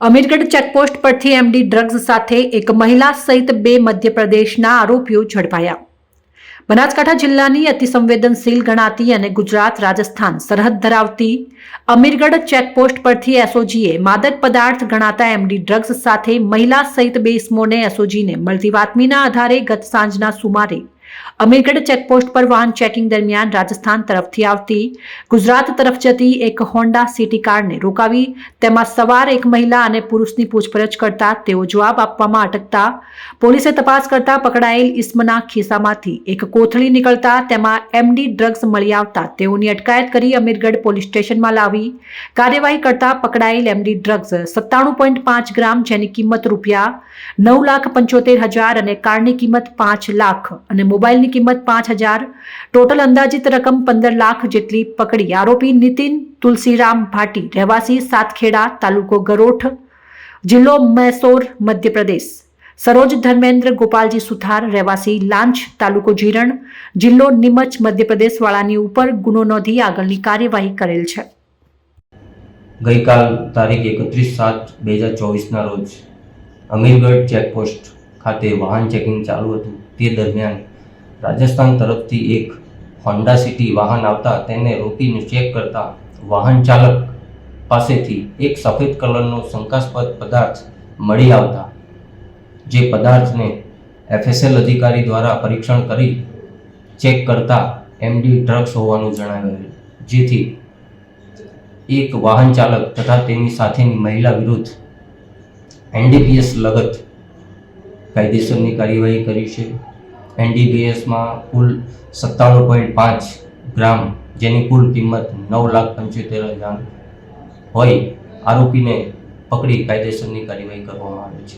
Amirgadh checkpost પરથી MD drugs સાથે એક મહિલા સહિત બે મધ્યપ્રદેશના આરોપીઓ ઝડપાયા. બનાસકાંઠા જિલ્લાની અતિસંવેદનશીલ ગણાતી અને ગુજરાત રાજસ્થાન સરહદ ધરાવતી અમીરગઢ ચેકપોસ્ટ પરથી એસઓજીએ માદક પદાર્થ ગણાતા એમડી ડ્રગ્સ સાથે મહિલા સહિત બે ઇસમોને એસઓજીને મળતી બાતમીના આધારે ગત સાંજના સુમારે અમીરગઢ ચેકપોસ્ટ પર વાહન ચેકિંગ દરમિયાન રાજસ્થાન તરફથી આવતી ગુજરાત તરફ જતી એક હોન્ડા સિટી કારને રોકાવી તેમાં સવાર એક મહિલા અને પુરુષની પૂછપરછ કરતા તેઓ જવાબ આપવામાં અટકતા પોલીસે તપાસ કરતા પકડાયેલ ઇસ્મના ખિસ્સામાંથી એક કોથળી નીકળતા તેમાં એમડી ડ્રગ્સ મળી આવતા તેઓની અટકાયત કરી અમીરગઢ પોલીસ સ્ટેશનમાં લાવી. કાર્યવાહી કરતા પકડાયેલ એમડી ડ્રગ્સ સત્તાણું પોઈન્ટ પાંચ ગ્રામ જેની કિંમત રૂપિયા નવ લાખ પંચોતેર હજાર અને કારની કિંમત પાંચ લાખ અને મોબાઈલની કિંમત પાંચ હજાર. ટોટલ અંદાજિત રકમ પંદર લાખ જેટલી પકડી. આરોપી નીતિન તુલસીરામ ભાટી, રહેવાસી સાતખેડા, તાલુકો ગરોઠ, જિલ્લો મૈસોર, મધ્યપ્રદેશ. સરોજ ધર્મેન્દ્ર ગોપાલજી સુથાર, રહેવાસી લાંચ, તાલુકો જીરણ, જિલ્લો નિમચ મધ્યપ્રદેશ વાળાની ઉપર ગુનો નોંધી આગળની કાર્યવાહી કરેલ છે. ગઈકાલ તારીખ એકત્રીસ સાત બે હજાર ચોવીસના રોજ અમીરગઢ ચેકપોસ્ટ ખાતે વાહન ચેકિંગ ચાલુ હતું. તે દરમિયાન રાજસ્થાન તરફથી એક હોન્ડા સિટી વાહન આવતા તેને રોકીને ચેક કરતા વાહન ચાલક પાસેથી એક સફેદ કલરનો શંકાસ્પદ પદાર્થ મળી આવતા, જે પદાર્થને એફએસએલ અધિકારી દ્વારા પરીક્ષણ કરી ચેક કરતા એમડી ડ્રગ્સ હોવાનું જણાવ્યું જેથી એક વાહન ચાલક તથા તેની સાથેની મહિલા વિરુદ્ધ એનડીપીએસ લગત કાયદેસરની કાર્યવાહી કરી છે. એનડીપીએસમાં કુલ સત્તાણું પોઈન્ટ પાંચ ગ્રામ, જેની કુલ કિંમત નવ લાખ પંચોતેર હજાર હોય, આરોપીને પકડી કાયદેસરની કાર્યવાહી કરવામાં આવે છે.